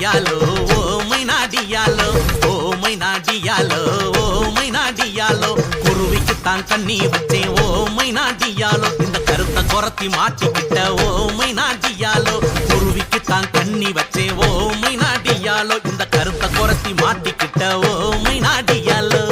நாடியாலோ ஓமை நாடியாலோ ஓமை நாடியாலோ ஓமை நாடியாலோ. குருவிக்கு தான் கண்ணி வச்சேன் ஓமை நாடியாலோ. இந்த கருத்தை குரத்தி மாற்றிக்கிட்ட ஓமை நாடியாலோ. குருவிக்கு தான் கண்ணி வச்சேன் ஓமை நாடியாலோ. இந்த கருத்தை குரத்தி மாட்டிக்கிட்ட ஓமை நாடியாலோ.